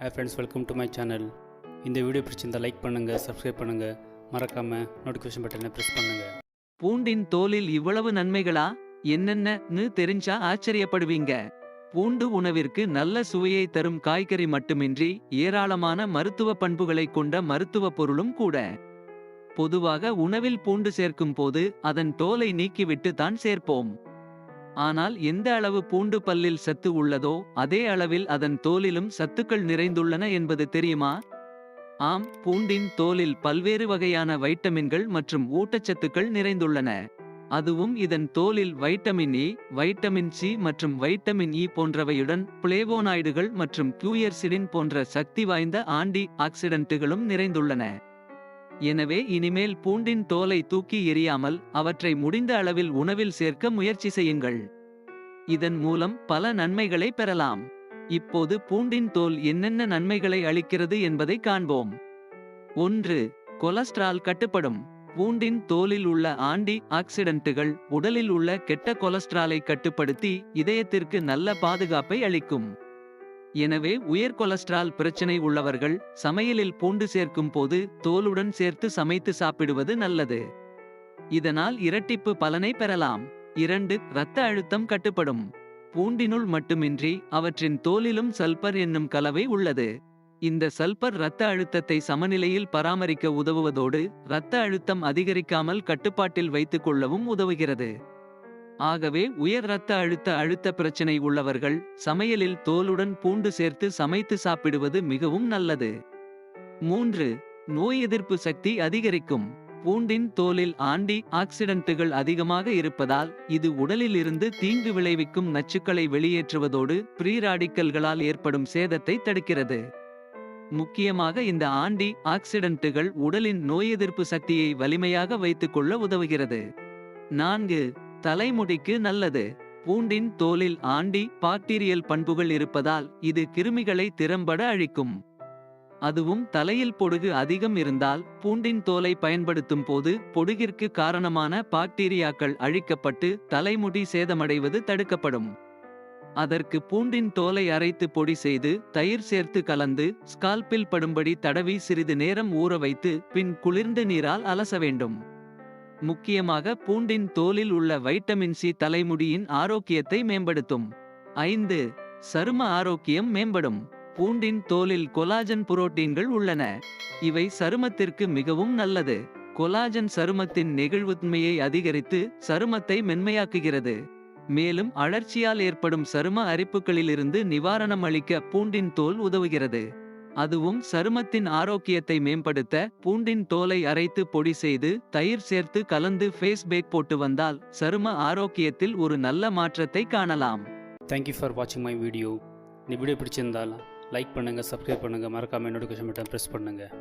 Hey friends welcome to my channel இந்த video பிடிச்சிருந்தால் like பண்ணுங்கள் சப்ஸ்கிரைப் பண்ணுங்கள் மறக்காமல் நோட்டிஃபிகேஷன் பட்டனை ப்ரெஸ் பண்ணுங்கள் பூண்டின் தோலில் இவ்வளவு நன்மைகளா? என்னென்னன்னு தெரிஞ்சா ஆச்சரியப்படுவீங்க. பூண்டு உணவிற்கு நல்ல சுவையை தரும் காய்கறி மட்டுமின்றி ஏராளமான மருத்துவ பண்புகளை கொண்ட மருத்துவ பொருளும் கூட. பொதுவாக உணவில் பூண்டு சேர்க்கும் போது அதன் தோலை நீக்கிவிட்டு தான் சேர்ப்போம். ஆனால் எந்த அளவு பூண்டு பல்லில் சத்து உள்ளதோ அதே அளவில் அதன் தோலிலும் சத்துக்கள் நிறைந்துள்ளன என்பது தெரியுமா? ஆம் பூண்டின் தோலில் பல்வேறு வகையான வைட்டமின்கள் மற்றும் ஊட்டச்சத்துக்கள் நிறைந்துள்ளன. அதுவும் இதன் தோலில் வைட்டமின் ஏ வைட்டமின் சி மற்றும் வைட்டமின் இ போன்றவையுடன் பிளேவோனாய்டுகள் மற்றும் கியூயர்சிடின் போன்ற சக்தி வாய்ந்த ஆன்டி ஆக்சிடென்ட்டுகளும் நிறைந்துள்ளன. எனவே இனிமேல் பூண்டின் தோலை தூக்கி எறியாமல் அவற்றை முடிந்த அளவில் உணவில் சேர்க்க முயற்சி செய்யுங்கள். இதன் மூலம் பல நன்மைகளை பெறலாம். இப்போது பூண்டின் தோல் என்னென்ன நன்மைகளை அளிக்கிறது என்பதை காண்போம். ஒன்று கொலஸ்ட்ரால் கட்டுப்படும். பூண்டின் தோலில் உள்ள ஆண்டி ஆக்சிடென்ட்டுகள் உடலில் உள்ள கெட்ட கொலஸ்ட்ராலை கட்டுப்படுத்தி இதயத்திற்கு நல்ல பாதுகாப்பை அளிக்கும். எனவே உயர் கொலஸ்ட்ரால் பிரச்சனை உள்ளவர்கள் சமையலில் பூண்டு சேர்க்கும் போது தோலுடன் சேர்த்து சமைத்து சாப்பிடுவது நல்லது. இதனால் இரட்டிப்பு பலனை பெறலாம். இரண்டு இரத்த அழுத்தம் கட்டுப்படும். பூண்டினுள் மட்டுமின்றி அவற்றின் தோலிலும் சல்பர் என்னும் கலவை உள்ளது. இந்த சல்பர் இரத்த அழுத்தத்தை சமநிலையில் பராமரிக்க உதவுவதோடு இரத்த அழுத்தம் அதிகரிக்காமல் கட்டுப்பாட்டில் வைத்துக் கொள்ளவும் உதவுகிறது. ஆகவே உயர் இரத்த அழுத்த அழுத்த பிரச்சனை உள்ளவர்கள் சமையலில் தோலுடன் பூண்டு சேர்த்து சமைத்து சாப்பிடுவது மிகவும் நல்லது. மூன்று நோய் எதிர்ப்பு சக்தி அதிகரிக்கும். பூண்டின் தோலில் ஆண்டி ஆக்சிடென்ட்டுகள் அதிகமாக இருப்பதால் இது உடலில் இருந்து தீங்கு விளைவிக்கும் நச்சுக்களை வெளியேற்றுவதோடு ப்ரீராடிக்கல்களால் ஏற்படும் சேதத்தை தடுக்கிறது. முக்கியமாக இந்த ஆண்டி ஆக்சிடென்ட்டுகள் உடலின் நோய் எதிர்ப்பு சக்தியை வலிமையாக வைத்துக்கொள்ள உதவுகிறது. நான்கு தலைமுடிக்கு நல்லது. பூண்டின் தோலில் ஆண்டி பாக்டீரியல் பண்புகள் இருப்பதால் இது கிருமிகளை திறம்பட அழிக்கும். அதுவும் தலையில் பொடுகு அதிகம் இருந்தால் பூண்டின் தோலை பயன்படுத்தும் போது பொடுகிற்கு காரணமான பாக்டீரியாக்கள் அழிக்கப்பட்டு தலைமுடி சேதமடைவது தடுக்கப்படும். அதற்கு பூண்டின் தோலை அரைத்து பொடி செய்து தயிர் சேர்த்து கலந்து ஸ்கால்பில் படும்படி தடவி சிறிது நேரம் ஊற வைத்து பின் குளிர்ந்த நீரால் அலச வேண்டும். முக்கியமாக பூண்டின் தோலில் உள்ள வைட்டமின் சி தலைமுடியின் ஆரோக்கியத்தை மேம்படுத்தும். ஐந்து சரும ஆரோக்கியம் மேம்படும். பூண்டின் தோலில் கொலாஜன் புரோட்டீன்கள் உள்ளன. இவை சருமத்திற்கு மிகவும் நல்லது. கொலாஜன் சருமத்தின் நெகிழ்வுத்தன்மையை அதிகரித்து சருமத்தை மென்மையாக்குகிறது. மேலும் அழற்சியால் ஏற்படும் சரும அரிப்புகளிலிருந்து நிவாரணம் அளிக்க பூண்டின் தோல் உதவுகிறது. அதுவும் சருமத்தின் ஆரோக்கியத்தை மேம்படுத்த பூண்டின் தோலை அரைத்து பொடி செய்து தயிர் சேர்த்து கலந்து ஃபேஸ் பேக் போட்டு வந்தால் சரும ஆரோக்கியத்தில் ஒரு நல்ல மாற்றத்தை காணலாம். தேங்க்யூ ஃபார் வாட்சிங் மை வீடியோ இந்த வீடியோ பிடிச்சிருந்தால் லைக் பண்ணுங்கள் சப்ஸ்கிரைப் பண்ணுங்கள் மறக்காமல் நோட்டிஃபிகேஷன் பட்டன் ப்ரெஸ் பண்ணுங்கள்